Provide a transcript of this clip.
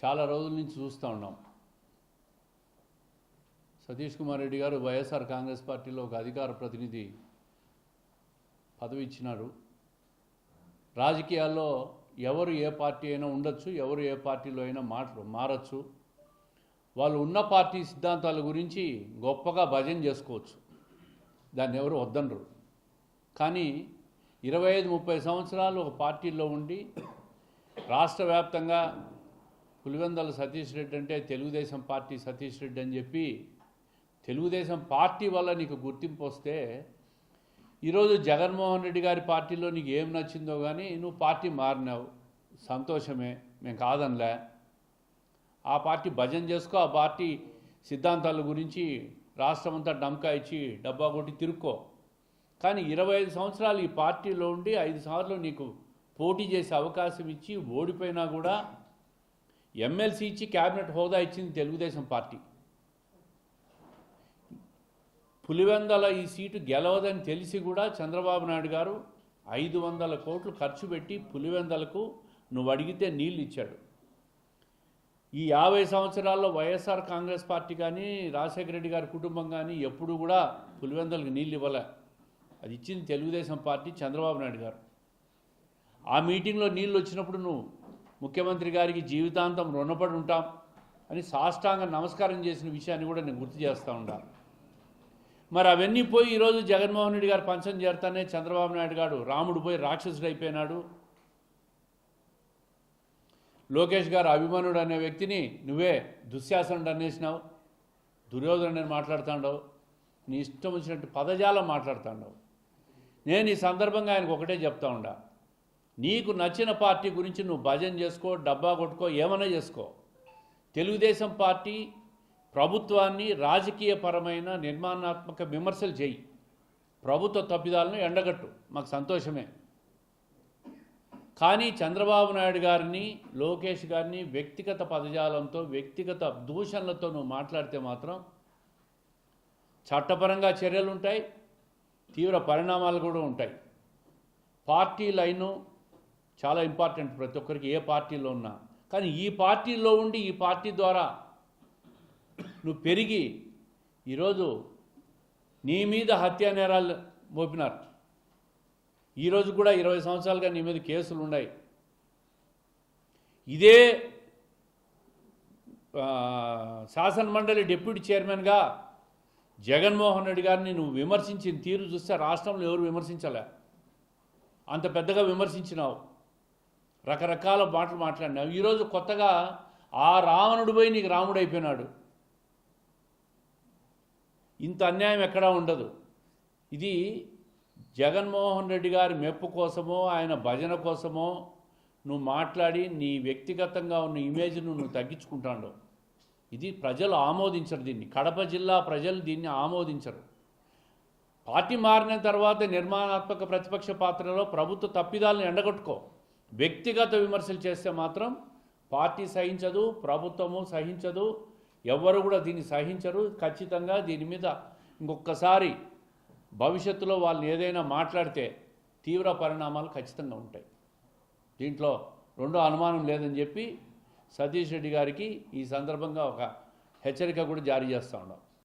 చాలా రోజుల నుంచి చూస్తూ ఉన్నాం. సతీష్ కుమార్ రెడ్డి గారు వైఎస్ఆర్ కాంగ్రెస్ పార్టీలో ఒక అధికార ప్రతినిధి పదవి ఇచ్చినారు రాజకీయాల్లో ఎవరు ఏ పార్టీ అయినా ఉండొచ్చు ఎవరు ఏ పార్టీలో అయినా మాటలు మారచ్చు. వాళ్ళు ఉన్న పార్టీ సిద్ధాంతాల గురించి గొప్పగా భజన చేసుకోవచ్చు. దాన్ని ఎవరు వద్దనరు. కానీ ఇరవై ఐదు ముప్పై సంవత్సరాలు ఒక పార్టీలో ఉండి రాష్ట్ర వ్యాప్తంగా పులివెందల సతీష్ రెడ్డి అంటే తెలుగుదేశం పార్టీ సతీష్ రెడ్డి అని చెప్పి తెలుగుదేశం పార్టీ వల్ల నీకు గుర్తింపు వస్తే ఈరోజు జగన్మోహన్ రెడ్డి గారి పార్టీలో నీకు ఏం నచ్చిందో కానీ నువ్వు పార్టీ మారినావు. సంతోషమే. మేము కాదనిలే. ఆ పార్టీ భజన చేసుకో ఆ పార్టీ సిద్ధాంతాల గురించి రాష్ట్రం అంతా డమ్కా ఇచ్చి డబ్బా కొట్టి తిరుక్కో. కానీ ఇరవై ఐదు సంవత్సరాలు ఈ పార్టీలో ఉండి ఐదు సార్లు నీకు పోటీ చేసే అవకాశం ఇచ్చి ఓడిపోయినా కూడా ఎమ్మెల్సీ ఇచ్చి క్యాబినెట్ హోదా ఇచ్చింది తెలుగుదేశం పార్టీ. పులివెందల ఈ సీటు గెలవదని తెలిసి కూడా చంద్రబాబు నాయుడు గారు ఐదు వందల కోట్లు ఖర్చు పెట్టి పులివెందలకు నువ్వు అడిగితే నీళ్ళు ఇచ్చాడు. ఈ యాభై సంవత్సరాల్లో వైఎస్ఆర్ కాంగ్రెస్ పార్టీ కానీ రాజశేఖర రెడ్డి గారి కుటుంబం కానీ ఎప్పుడు కూడా పులివెందలకు నీళ్ళు ఇవ్వలే. అది ఇచ్చింది తెలుగుదేశం పార్టీ చంద్రబాబు నాయుడు గారు. ఆ మీటింగ్లో నీళ్ళు వచ్చినప్పుడు నువ్వు ముఖ్యమంత్రి గారికి జీవితాంతం రుణపడి ఉంటాం అని సాష్టాంగ నమస్కారం చేసిన విషయాన్ని కూడా నేను గుర్తు చేస్తూ ఉండాలి మరి అవన్నీ పోయి ఈరోజు జగన్మోహన్ రెడ్డి గారు పంచం చేరతానే చంద్రబాబు నాయుడు గారు రాముడు పోయి రాక్షసుడు అయిపోయినాడు. లోకేష్ గారు అభిమానుడు అనే వ్యక్తిని నువ్వే దుశ్శాసనుడు అనేసినావు దుర్యోధనుడు అని మాట్లాడుతాండవు నీ ఇష్టం వచ్చినట్టు పదజాలం మాట్లాడుతాండవు. నేను ఈ సందర్భంగా ఆయనకు ఒకటే చెప్తా ఉండా నీకు నచ్చిన పార్టీ గురించి నువ్వు భజన చేసుకో డబ్బా కొట్టుకో ఏమైనా చేసుకో. తెలుగుదేశం పార్టీ ప్రభుత్వాన్ని రాజకీయపరమైన నిర్మాణాత్మక విమర్శలు చేయి. ప్రభుత్వ తప్పిదాలను ఎండగట్టు. మాకు సంతోషమే. కానీ చంద్రబాబు నాయుడు గారిని లోకేష్ గారిని వ్యక్తిగత పదజాలంతో వ్యక్తిగత దూషణలతో నువ్వు మాట్లాడితే మాత్రం చట్టపరంగా చర్యలు ఉంటాయి తీవ్ర పరిణామాలు కూడా ఉంటాయి. పార్టీ లైను చాలా ఇంపార్టెంట్ ప్రతి ఒక్కరికి ఏ పార్టీలో ఉన్నా. కానీ ఈ పార్టీలో ఉండి ఈ పార్టీ ద్వారా నువ్వు పెరిగి ఈరోజు నీ మీద హత్యా నేరాలు మోపినారు. ఈరోజు కూడా ఇరవై సంవత్సరాలుగా నీ మీద కేసులు ఉన్నాయి. ఇదే శాసనమండలి శాసన మండలి డిప్యూటీ చైర్మన్గా జగన్మోహన్ రెడ్డి గారిని నువ్వు విమర్శించిన తీరు చూస్తే రాష్ట్రంలో ఎవరు విమర్శించలే. అంత పెద్దగా విమర్శించినావు. రకరకాల మాటలు మాట్లాడినావు. ఈరోజు కొత్తగా ఆ రావణుడు పోయి నీకు రాముడు అయిపోయినాడు. ఇంత అన్యాయం ఎక్కడా ఉండదు. ఇది జగన్మోహన్ రెడ్డి గారి మెప్పు కోసమో ఆయన భజన కోసమో నువ్వు మాట్లాడి నీ వ్యక్తిగతంగా ఉన్న ఇమేజ్ను నువ్వు తగ్గించుకుంటాడు ఇది ప్రజలు ఆమోదించరు దీన్ని. కడప జిల్లా ప్రజలు దీన్ని ఆమోదించరు. పార్టీ మారిన తర్వాత నిర్మాణాత్మక ప్రతిపక్ష పాత్రలో ప్రభుత్వ తప్పిదాలను ఎండగొట్టుకో. వ్యక్తిగత విమర్శలు చేస్తే మాత్రం పార్టీ సహించదు ప్రభుత్వము సహించదు ఎవ్వరు కూడా దీన్ని సహించరు. ఖచ్చితంగా దీని మీద ఇంకొకసారి భవిష్యత్తులో వాళ్ళని ఏదైనా మాట్లాడితే తీవ్ర పరిణామాలు ఖచ్చితంగా ఉంటాయి. దీంట్లో రెండో అనుమానం లేదని చెప్పి సతీష్ రెడ్డి గారికి ఈ సందర్భంగా ఒక హెచ్చరిక కూడా జారీ చేస్తూ ఉన్నాం.